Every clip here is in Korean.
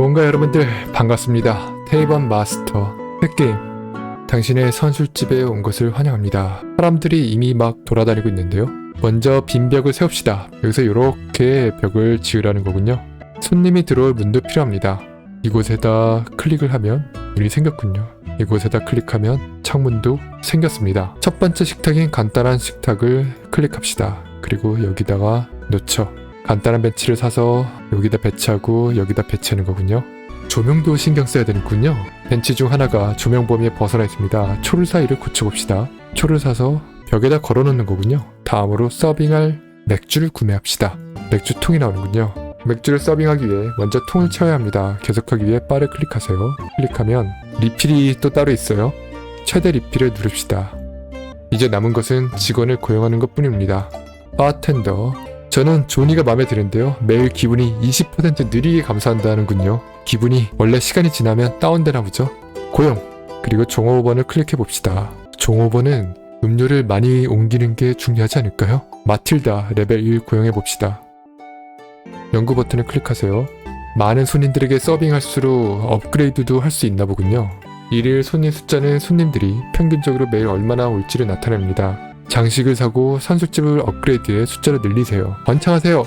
뭔가 여러분들 반갑습니다. 테이번 마스터 팩게임 당신의 선술집에 온 것을 환영합니다. 사람들이 이미 막 돌아다니고 있는데요. 먼저 빈 벽을 세웁시다. 여기서 이렇게 벽을 지으라는 거군요. 손님이 들어올 문도 필요합니다. 이곳에다 클릭을 하면 문이 생겼군요. 이곳에다 클릭하면 창문도 생겼습니다. 첫 번째 식탁인 간단한 식탁을 클릭합시다. 그리고 여기다가 놓죠. 간단한 벤치를 사서 여기다 배치하고 여기다 배치하는 거군요. 조명도 신경 써야 되는군요. 벤치 중 하나가 조명 범위에 벗어나 있습니다. 초를 사이를 고쳐봅시다. 초를 사서 벽에다 걸어놓는 거군요. 다음으로 서빙할 맥주를 구매합시다. 맥주 통이 나오는군요. 맥주를 서빙하기 위해 먼저 통을 채워야 합니다. 계속하기 위해 바를 클릭하세요. 클릭하면 리필이 또 따로 있어요. 최대 리필을 누릅시다. 이제 남은 것은 직원을 고용하는 것 뿐입니다. 바텐더. 저는 조니가 마음에 드는데요. 매일 기분이 20% 느리게 감소한다는군요. 기분이 원래 시간이 지나면 다운되나 보죠. 고용. 그리고 종업원을 클릭해 봅시다. 종업원은 음료를 많이 옮기는 게 중요하지 않을까요? 마틸다 레벨 1 고용해 봅시다. 연구 버튼을 클릭하세요. 많은 손님들에게 서빙할수록 업그레이드도 할 수 있나 보군요. 일일 손님 숫자는 손님들이 평균적으로 매일 얼마나 올지를 나타냅니다. 장식을 사고 선술집을 업그레이드해 숫자를 늘리세요. 번창하세요.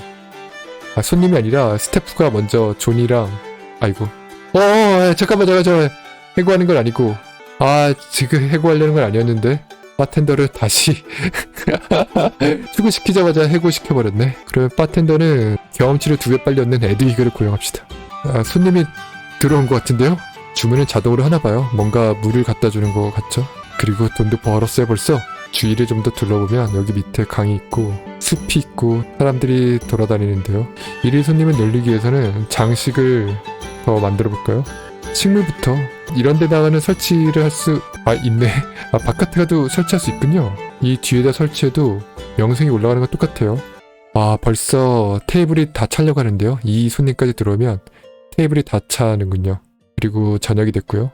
아, 손님이 아니라 스태프가 먼저 존이랑 아이고. 어, 어, 어, 잠깐만, 잠깐만, 잠깐만. 해고하는 건 아니고. 아, 지금 해고하려는 건 아니었는데. 바텐더를 다시 출근시키자마자 해고시켜버렸네. 그러면 바텐더는 경험치를 두 배 빨리 얻는 에드위그를 고용합시다. 아, 손님이 들어온 것 같은데요? 주문은 자동으로 하나 봐요. 뭔가 물을 갖다 주는 것 같죠? 그리고 돈도 벌었어요 벌써. 주위를 좀 더 둘러보면 여기 밑에 강이 있고 숲이 있고 사람들이 돌아다니는데요. 일일 손님을 늘리기 위해서는 장식을 더 만들어 볼까요? 식물부터 이런 데다가는 설치를 할 수 아 있네. 아 바깥에 가도 설치할 수 있군요. 이 뒤에다 설치해도 명성이 올라가는 건 똑같아요. 아 벌써 테이블이 다 차려고 하는데요. 이 손님까지 들어오면 테이블이 다 차는군요. 그리고 저녁이 됐고요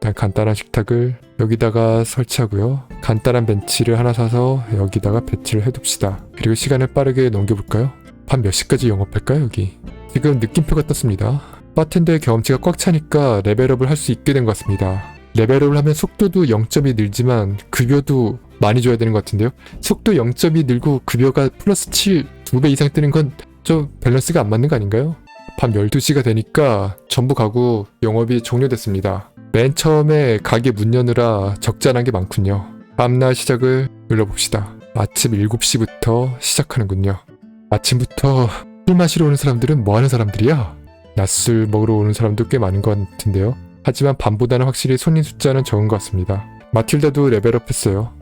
일단 간단한 식탁을 여기다가 설치하고요 간단한 벤치를 하나 사서 여기다가 배치를 해둡시다 그리고 시간을 빠르게 넘겨볼까요? 밤 몇 시까지 영업할까요 여기 지금 느낌표가 떴습니다 바텐더의 경험치가 꽉 차니까 레벨업을 할 수 있게 된 것 같습니다. 레벨업을 하면 속도도 0.2 늘지만 급여도 많이 줘야 되는 것 같은데요. 속도 0.2 늘고 급여가 플러스 7, 2배 이상 뜨는 건 좀 밸런스가 안 맞는 거 아닌가요? 밤 12시가 되니까 전부 가구 영업이 종료됐습니다. 맨 처음에 가게 문 여느라 적잖은 게 많군요. 밤날 시작을 눌러봅시다. 아침 7시부터 시작하는군요. 아침부터 술 마시러 오는 사람들은 뭐 하는 사람들이야? 낮술 먹으러 오는 사람도 꽤 많은 것 같은데요. 하지만 밤보다는 확실히 손님 숫자는 적은 것 같습니다. 마틸다도 레벨업 했어요.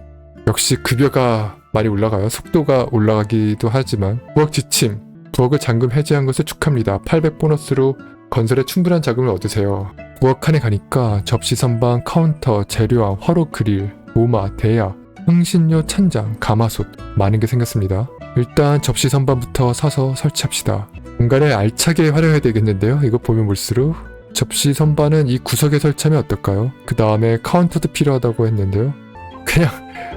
역시 급여가 많이 올라가요. 속도가 올라가기도 하지만 부엌 지침, 부엌을 잠금 해제한 것을 축하합니다. 800 보너스로 건설에 충분한 자금을 얻으세요. 부엌 칸에 가니까 접시 선반, 카운터, 재료함, 화로 그릴, 도마, 대야, 흥신료 찬장, 가마솥 많은 게 생겼습니다. 일단 접시 선반부터 사서 설치합시다. 공간을 알차게 활용해야 되겠는데요. 이거 보면 볼수록 접시 선반은 이 구석에 설치하면 어떨까요? 그 다음에 카운터도 필요하다고 했는데요. 그냥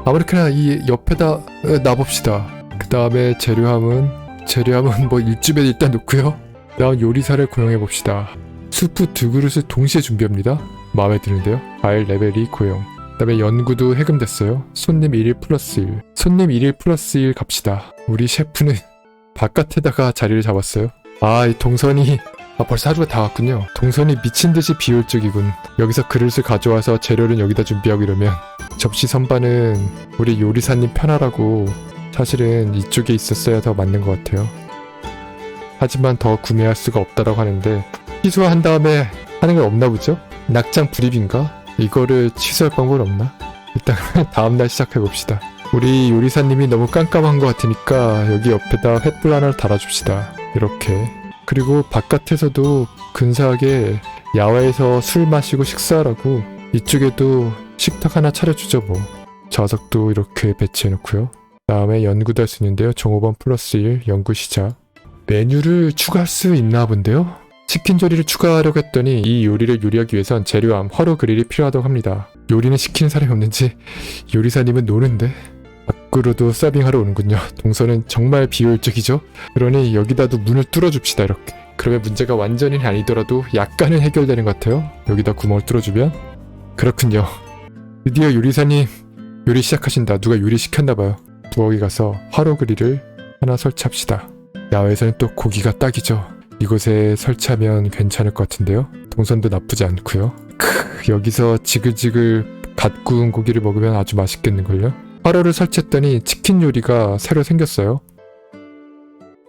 아무렇게나 이 옆에다 어, 놔봅시다. 그 다음에 재료함은 재료함은 뭐 일집에 일단 놓고요. 다음 요리사를 고용해 봅시다. 수프 두 그릇을 동시에 준비합니다. 마음에 드는데요. 과일 레벨이 고용. 그 다음에 연구도 해금됐어요. 손님 1일 플러스 1. 손님 1일 플러스 1 갑시다. 우리 셰프는 바깥에다가 자리를 잡았어요. 아, 이 동선이 아, 벌써 하루가 다 왔군요. 동선이 미친 듯이 비효율적이군. 여기서 그릇을 가져와서 재료는 여기다 준비하고 이러면 접시 선반은 우리 요리사님 편하라고 사실은 이쪽에 있었어야 더 맞는 것 같아요. 하지만 더 구매할 수가 없다라고 하는데 취소한 다음에 하는 게 없나 보죠? 낙장 불입인가? 이거를 취소할 방법은 없나? 일단 다음날 시작해 봅시다. 우리 요리사님이 너무 깜깜한 것 같으니까 여기 옆에다 횃불 하나를 달아줍시다. 이렇게. 그리고 바깥에서도 근사하게 야외에서 술 마시고 식사하라고 이쪽에도 식탁 하나 차려주죠 뭐. 좌석도 이렇게 배치해놓고요. 다음에 연구도 할 수 있는데요. 종업원 플러스 1 연구 시작. 메뉴를 추가할 수 있나 본데요? 치킨 조리를 추가하려고 했더니 이 요리를 요리하기 위해선 재료함, 화로 그릴이 필요하다고 합니다. 요리는 시키는 사람이 없는지 요리사님은 노는데 밖으로도 서빙하러 오는군요. 동선은 정말 비효율적이죠? 그러니 여기다도 문을 뚫어줍시다 이렇게. 그러면 문제가 완전히 아니더라도 약간은 해결되는 것 같아요. 여기다 구멍을 뚫어주면 그렇군요. 드디어 요리사님 요리 시작하신다. 누가 요리 시켰나봐요. 부엌에 가서 화로 그릴을 하나 설치합시다. 야외에서는 또 고기가 딱이죠. 이곳에 설치하면 괜찮을 것 같은데요. 동선도 나쁘지 않고요. 크, 여기서 지글지글 갓 구운 고기를 먹으면 아주 맛있겠는걸요. 화로를 설치했더니 치킨 요리가 새로 생겼어요.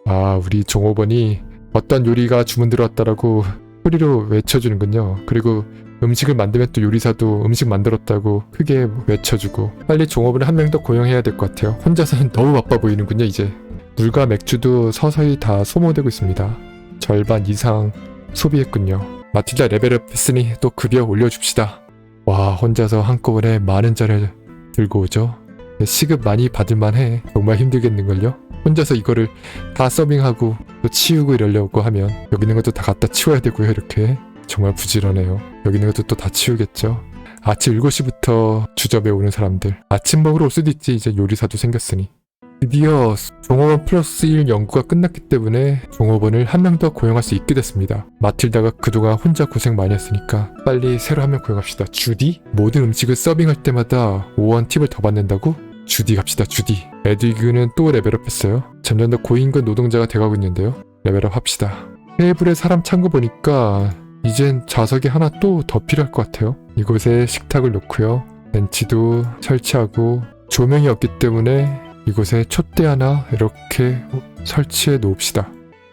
아, 우리 종업원이 어떤 요리가 주문 들어왔다라고 소리로 외쳐주는군요. 그리고 음식을 만들면 또 요리사도 음식 만들었다고 크게 외쳐주고 빨리 종업원을 한명 더 고용해야 될 것 같아요. 혼자서는 너무 바빠 보이는군요, 이제. 물과 맥주도 서서히 다 소모되고 있습니다. 절반 이상 소비했군요. 마틸다 레벨업 했으니 또 급여 올려줍시다. 와, 혼자서 한꺼번에 많은 잔을 들고 오죠. 시급 많이 받을만 해. 정말 힘들겠는걸요? 혼자서 이거를 다 서빙하고 또 치우고 이러려고 하면 여기 있는 것도 다 갖다 치워야 되고요, 이렇게. 정말 부지런해요. 여기 있는 것도 또 다 치우겠죠. 아침 7시부터 주점에 오는 사람들. 아침 먹으러 올 수도 있지, 이제 요리사도 생겼으니. 드디어 종업원 플러스 1 연구가 끝났기 때문에 종업원을 한 명 더 고용할 수 있게 됐습니다. 마틸다가 그동안 혼자 고생 많이 했으니까 빨리 새로 한 명 고용합시다. 주디? 모든 음식을 서빙할 때마다 5원 팁을 더 받는다고? 주디 갑시다, 주디. 에드위그는 또 레벨업 했어요. 점점 더 고인권 노동자가 돼가고 있는데요. 레벨업 합시다. 테이블에 사람 찬 거 보니까 이젠 좌석이 하나 또 더 필요할 것 같아요. 이곳에 식탁을 놓고요. 벤치도 설치하고 조명이 없기 때문에 이곳에 촛대 하나 이렇게 설치해 놓읍시다.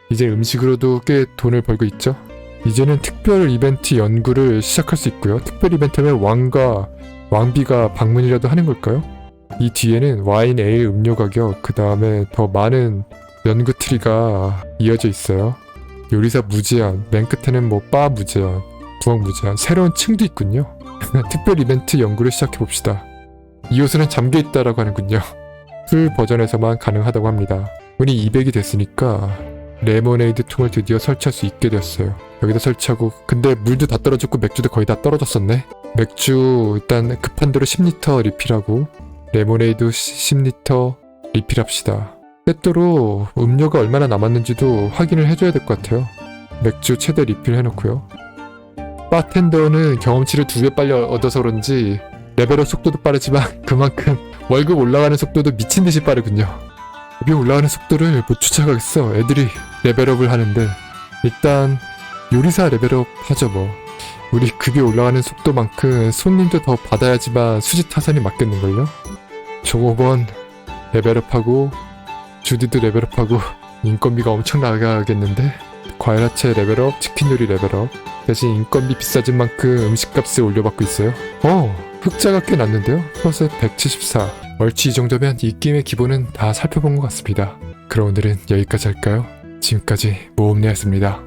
이제 음식으로도 꽤 돈을 벌고 있죠. 이제는 특별 이벤트 연구를 시작할 수 있고요. 특별 이벤트면 왕과 왕비가 방문이라도 하는 걸까요? 이 뒤에는 와인, 에일, 음료 가격, 그 다음에 더 많은 연구 트리가 이어져 있어요. 요리사 무제한, 맨 끝에는 뭐 바 무제한, 부엌 무제한, 새로운 층도 있군요. 특별 이벤트 연구를 시작해 봅시다. 이 요소는 잠겨 있다라고 하는군요. 풀 버전에서만 가능하다고 합니다. 돈이 200이 됐으니까 레모네이드 통을 드디어 설치할 수 있게 되었어요. 여기다 설치하고 근데 물도 다 떨어졌고 맥주도 거의 다 떨어졌었네. 맥주 일단 급한 대로 10리터 리필하고 레모네이드 10리터 리필합시다. 때때로 음료가 얼마나 남았는지도 확인을 해줘야 될 것 같아요. 맥주 최대 리필 해놓고요. 바텐더는 경험치를 두 배 빨리 얻어서 그런지 레벨업 속도도 빠르지만 그만큼 월급 올라가는 속도도 미친 듯이 빠르군요. 급이 올라가는 속도를 못 쫓아가겠어. 애들이 레벨업을 하는데 일단 요리사 레벨업 하죠 뭐. 우리 급이 올라가는 속도만큼 손님도 더 받아야지만 수지 타산이 맞겠는걸요? 종업원 레벨업하고 주디도 레벨업하고 인건비가 엄청 나가겠는데 과일화채 레벨업, 치킨 요리 레벨업 대신 인건비 비싸진 만큼 음식값을 올려받고 있어요. 어, 흑자가 꽤 났는데요. 플러스 174. 얼추 이 정도면 이 게임의 기본은 다 살펴본 것 같습니다. 그럼 오늘은 여기까지 할까요? 지금까지 모험내였습니다.